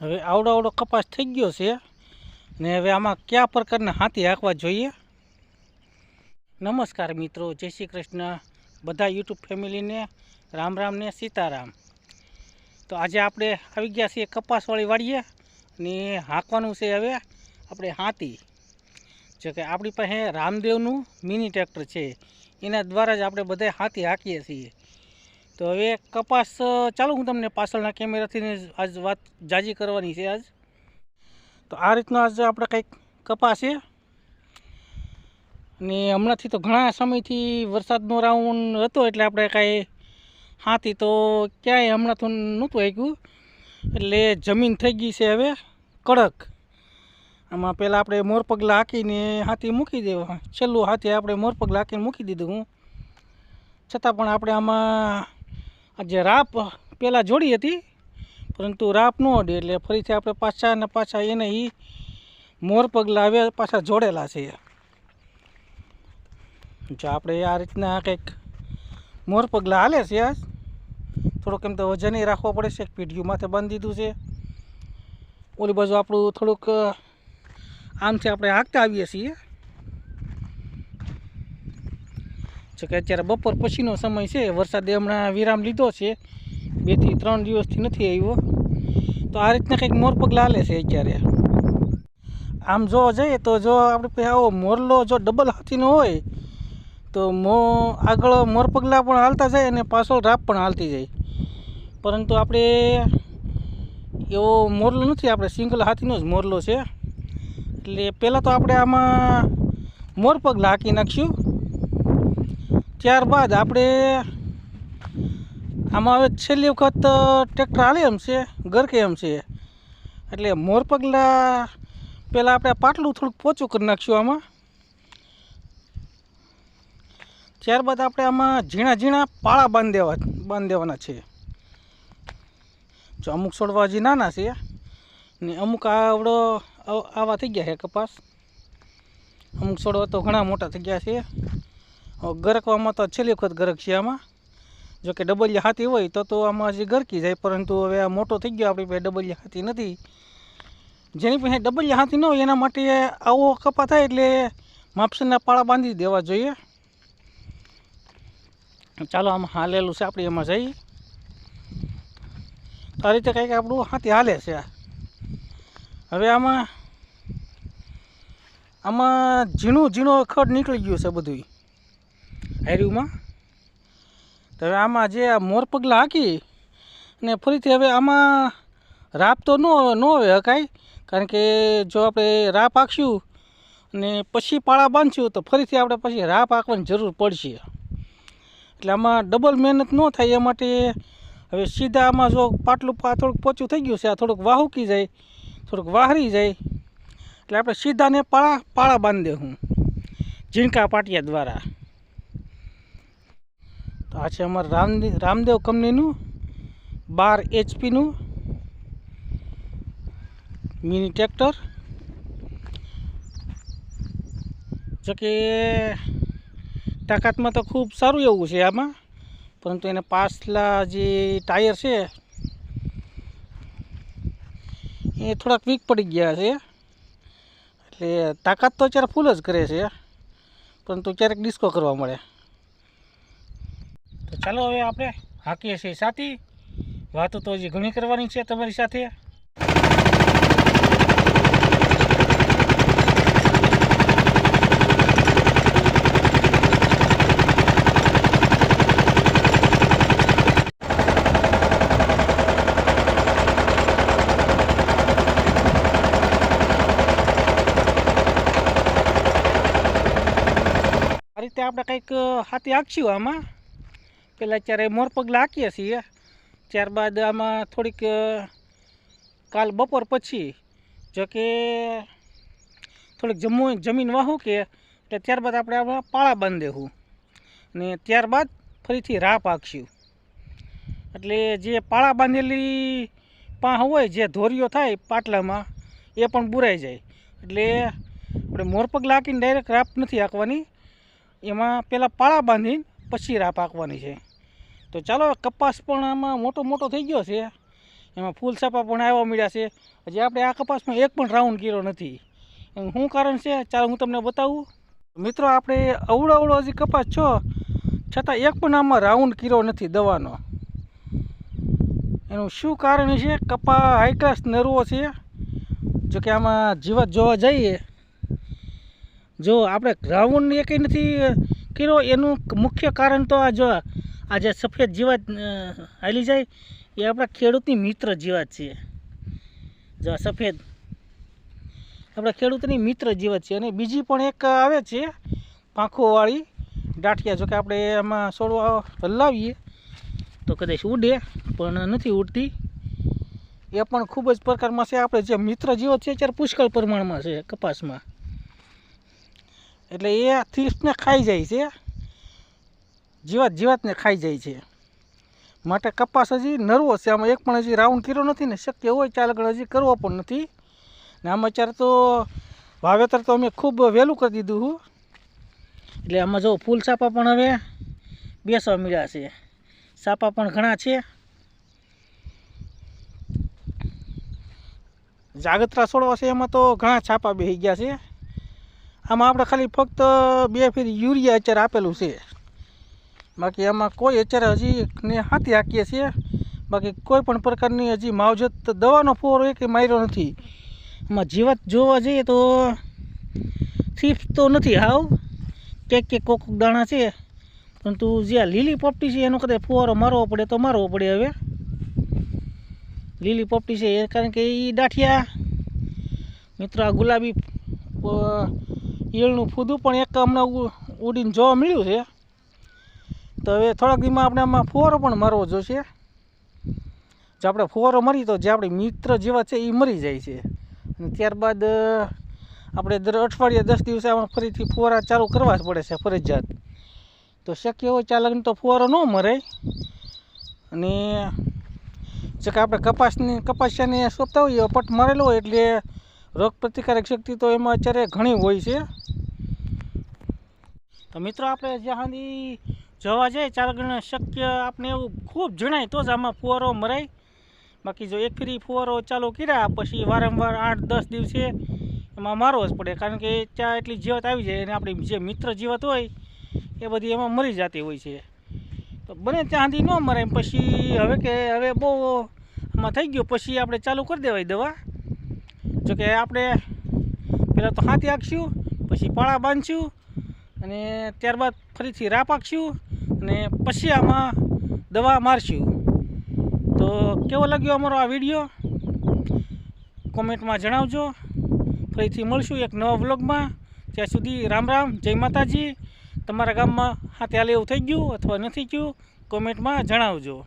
હવે આવડો આવડો કપાસ થઈ ગયો છે ને હવે આમાં કયા પ્રકારના હાથી હાંકવા જોઈએ? નમસ્કાર મિત્રો, જય શ્રી કૃષ્ણ. બધા યુટ્યુબ ફેમિલીને રામ રામ ને સીતારામ. તો આજે આપણે આવી ગયા છીએ કપાસવાળી વાડીએ ને હાંકવાનું છે હવે આપણે હાથી. જો કે આપણી પાસે રામદેવનું મિની ટ્રેક્ટર છે. એના દ્વારા જ આપણે બધા હાથી હાંકીએ છીએ. તો હવે કપાસ ચાલુ હું તમને પાછળના કેમેરાથી આજ વાત જાજી કરવાની છે આજ. તો આ રીતનો આજ આપણે કંઈક કપાસ છે. અને હમણાંથી તો ઘણા સમયથી વરસાદનો રાઉન્ડ હતો એટલે આપણે કાંઈ હાથી તો ક્યાંય હમણાં તો નહોતું આવ્યું એટલે જમીન થઈ ગઈ છે હવે કડક. આમાં પહેલાં આપણે મોરપગલા હાંકીને હાથી મૂકી દેવા. છેલ્લું હાથી આપણે મોરપગલા હાંકીને મૂકી દીધું છતાં પણ આપણે આમાં આ જે રાપ પહેલાં જોડી હતી, પરંતુ રાપ ન અડે એટલે ફરીથી આપણે પાછા ને પાછા એને એ મોર પગલા હવે પાછા જોડેલા છે. જો આપણે આ રીતના કંઈક મોર પગલા હાલે છે આજ, થોડુંક એમ તો વજન રાખવો પડે છે પીઢીયું માથે બાંધી દીધું છે. ઓલી બાજુ આપણું થોડુંક આમથી આપણે હાંકતા આવીએ છીએ. જો કે અત્યારે બપોર પછીનો સમય છે. વરસાદે હમણાં વિરામ લીધો છે. બેથી ત્રણ દિવસથી નથી આવ્યો. તો આ રીતના કંઈક મોર પગલા હાલે છે અત્યારે. આમ જોવા જઈએ તો જો આપણે પછી આવો મોરલો જો ડબલ હાથીનો હોય, તો મો આગળ મોરપગલા પણ હાલતા જાય અને પાછળ રાપ પણ હાલતી જાય. પરંતુ આપણે એવો મોરલો નથી, આપણે સિંગલ હાથીનો જ મોરલો છે. એટલે પહેલાં તો આપણે આમાં મોરપગલા હાંકી નાખીશું. ત્યારબાદ આપણે આમાં હવે છેલ્લી વખત ટ્રેક્ટર હાલે એમ છે, ગરકે એમ છે. એટલે મોરપગલા પહેલાં આપણે પાટલું થોડુંક પોચું કરી નાખશું આમાં. ત્યારબાદ આપણે આમાં ઝીણા ઝીણા પાળા બાંધી દેવા, બાંધી દેવાના છે. જો અમુક છોડવા હજી નાના છે, ને અમુક આવડો આવ- થઈ ગયા છે કપાસ. અમુક છોડવા તો ઘણા મોટા થઈ ગયા છે. ગરકવામાં તો છેલ્લી વખત ગરક છે આમાં. જો કે ડબલિયા હાથી હોય તો તો આમાં હજી ગરકી જાય, પરંતુ હવે આ મોટો થઈ ગયો, આપણી પાસે ડબલિયા હાથી નથી. જેની પાસે ડબલિયા હાથી ન હોય, એના માટે આવો કપા થાય એટલે માપસરના પાળા બાંધી દેવા જોઈએ. ચાલો, આમાં હાલેલું છે, આપણે એમાં જઈએ. તો આ રીતે કંઈક આપણું હાથી હાલે છે. હવે આમાં આમાં ઝીણું ઝીણું ખડ નીકળી ગયું છે બધું હાર્યુંમાં તો હવે આમાં જે આ મોર પગલાં હાંકી ને ફરીથી હવે આમાં રાપ તો ન ન હવે હકાય. કારણ કે જો આપણે રાપ હાંકશું અને પછી પાળા બાંધશું, તો ફરીથી આપણે પછી રાપ હાંકવાની જરૂર પડશે. એટલે આમાં ડબલ મહેનત ન થાય, એ માટે હવે સીધા આમાં જો પાટલું થોડુંક પોચું થઈ ગયું છે, આ થોડુંક વાહુકી જાય, થોડુંક વાહરી જાય. એટલે આપણે સીધાને પાળા પાળા બાંધી દેવું ઝીણકા પાટિયા દ્વારા. તો આ છે અમારું રામદેવ રામદેવ કંપનીનું, બાર એચપીનું, મિની ટ્રેક્ટર. જો કે તાકાતમાં તો ખૂબ સારું એવું છે આમાં, પરંતુ એના પાછલા જે ટાયર છે, એ થોડાક વીક પડી ગયા છે. એટલે તાકાત તો અત્યારે ફૂલ જ કરે છે, પરંતુ ક્યારેક ડિસ્કો કરવા મળે. ચાલો હવે આપણે હાકીએ છીએ. સાથી, વાતો તો હજી ઘણી કરવાની છે તમારી સાથે. આ રીતે આપણે કંઈક હાથી હાંકશું આમાં. પહેલાં અત્યારે મોર પગલા હાંકીએ છીએ. ત્યારબાદ આમાં થોડીક કાલ બપોર પછી જો કે થોડીક જમુ જમીન વાહું કે, એટલે ત્યારબાદ આપણે આમાં પાળા બાંધી દેવું ને ત્યારબાદ ફરીથી રાપ પાકશું. એટલે જે પાળા બાંધેલી પાહ હોય, જે ધોરીઓ થાય પાટલામાં, એ પણ બુરાઈ જાય. એટલે આપણે મોરપગ લાકીને ડાયરેક્ટ રાપ નથી હાંકવાની એમાં પહેલાં પાળા બાંધીને પછી રાપ હાંકવાની છે. તો ચાલો, કપાસ પણ આમાં મોટો મોટો થઈ ગયો છે. એમાં ફૂલ સાપા પણ આવવા મળ્યા છે. હજી આપણે આ કપાસમાં એક પણ રાઉન્ડ કર્યો નથી. શું કારણ છે? ચાલો, હું તમને બતાવું. મિત્રો, આપણે અવળો અવળો હજી કપાસ છો, છતાં એક પણ આમાં રાઉન્ડ કર્યો નથી દવાનો. એનું શું કારણ છે? કપા હાઈ નરવો છે. જોકે આમાં જીવત જોવા જઈએ, જો આપણે રાઉન્ડ એકે નથી કર્યો, એનું મુખ્ય કારણ તો આ જો આ જે સફેદ જીવાત હાલી જાય, એ આપણા ખેડૂતની મિત્ર જીવાત છે. જો સફેદ આપણા ખેડૂતની મિત્ર જીવાત છે. અને બીજી પણ એક આવે છે, પાંખોવાળી દાંઠિયા જોકે આપણે એમાં છોડવા હલાવીએ, તો કદાચ ઉડે, પણ નથી ઉડતી. એ પણ ખૂબ જ પ્રકારમાં છે. આપણે જે મિત્ર જીવત છે, અત્યારે પુષ્કળ પ્રમાણમાં છે કપાસમાં. એટલે એ થીસને ખાઈ જાય છે. જીવાત જીવાતને ખાઈ જાય છે. માટે કપાસ હજી નરવો છે. આમાં એક પણ હજી રાઉન્ડ કર્યો નથી ને શક્ય હોય ચાલ આગળ હજી કરવો પણ નથી. ને આમાં અત્યારે તો વાવેતર તો અમે ખૂબ વહેલું કરી દીધું હું. એટલે આમાં જો ફૂલ સાપા પણ હવે બેસવા મળ્યા છે. સાપા પણ ઘણા છે. જાગતરા છોડવા છે એમાં તો ઘણા છાપા બેસી ગયા છે. આમાં આપણે ખાલી ફક્ત બે ફેરી યુરિયા અત્યારે આપેલું છે. બાકી આમાં કોઈ અત્યારે હજી ને હાથી હાકીએ છીએ. બાકી કોઈ પણ પ્રકારની હજી માવજત દવાનો ફોર એક માર્યો નથી. એમાં જીવત જોવા જઈએ તો થીફ તો નથી હાવ. ક્યાંક ક્યાંક કોક કોક દાણા છે. પરંતુ જે આ લીલી પોપટી છે એનો કદાચ ફુવારો મારવો પડે તો મારવો પડે હવે. લીલી પોપટી છે એ કારણ કે એ દાઠિયા. મિત્રો, આ ગુલાબી ઈયળનું ફૂદું પણ એક હમણાં ઉડીને જોવા મળ્યું છે. તો હવે થોડાક દીમાં આપણે આમાં ફોરો પણ મારવો જોશે. જો આપણે ફુવારો મરી તો જે આપણે મિત્ર જેવા છે એ મરી જાય છે. અને ત્યારબાદ આપણે દર અઠવાડિયે દસ દિવસે આમાં ફરીથી ફુવારા ચાલુ કરવા જ પડે છે ફરજિયાત. તો શક્ય હોય ચાલકને તો ફુવારો ન મરે. અને જે કે આપણે કપાસની, કપાસિયાને સોંપતા હોઈએ પટ મારેલો હોય એટલે રોગ પ્રતિકારક શક્તિ તો એમાં અત્યારે ઘણી હોય છે. તો મિત્રો, આપણે જ્યાં સુધી જોવા જાય ચાર ગણા શક્ય આપણે એવું ખૂબ જણાય તો જ આમાં ફુવારો મરાય. બાકી જો એક ફ્રી ફુવારો ચાલુ કર્યા, પછી વારંવાર આઠ દસ દિવસે એમાં મારવો જ પડે. કારણ કે ત્યાં એટલી જીવત આવી જાય અને આપણી જે મિત્ર જીવત હોય, એ બધી એમાં મરી જતી હોય છે. તો બને ત્યાં સુધી ન મરાય. પછી હવે કે, હવે બહુ આમાં થઈ ગયું. પછી આપણે ચાલુ કરી દેવાય દવા. જોકે આપણે પહેલાં તો હાથી હાંકશું પછી પાળા બાંધશું અને ત્યારબાદ ફરીથી રાપ હાંકશું અને પછી આમાં દવા મારશું. તો કેવો લાગ્યો અમારો આ વીડિયો? કોમેન્ટમાં જણાવજો. ફરીથી મળશું એક નવા વ્લોગમાં. ત્યાં સુધી રામ રામ, જય માતાજી. તમારા ગામમાં હા ત્યાં એવું થઈ ગયું અથવા નથી ગયું કોમેન્ટમાં જણાવજો.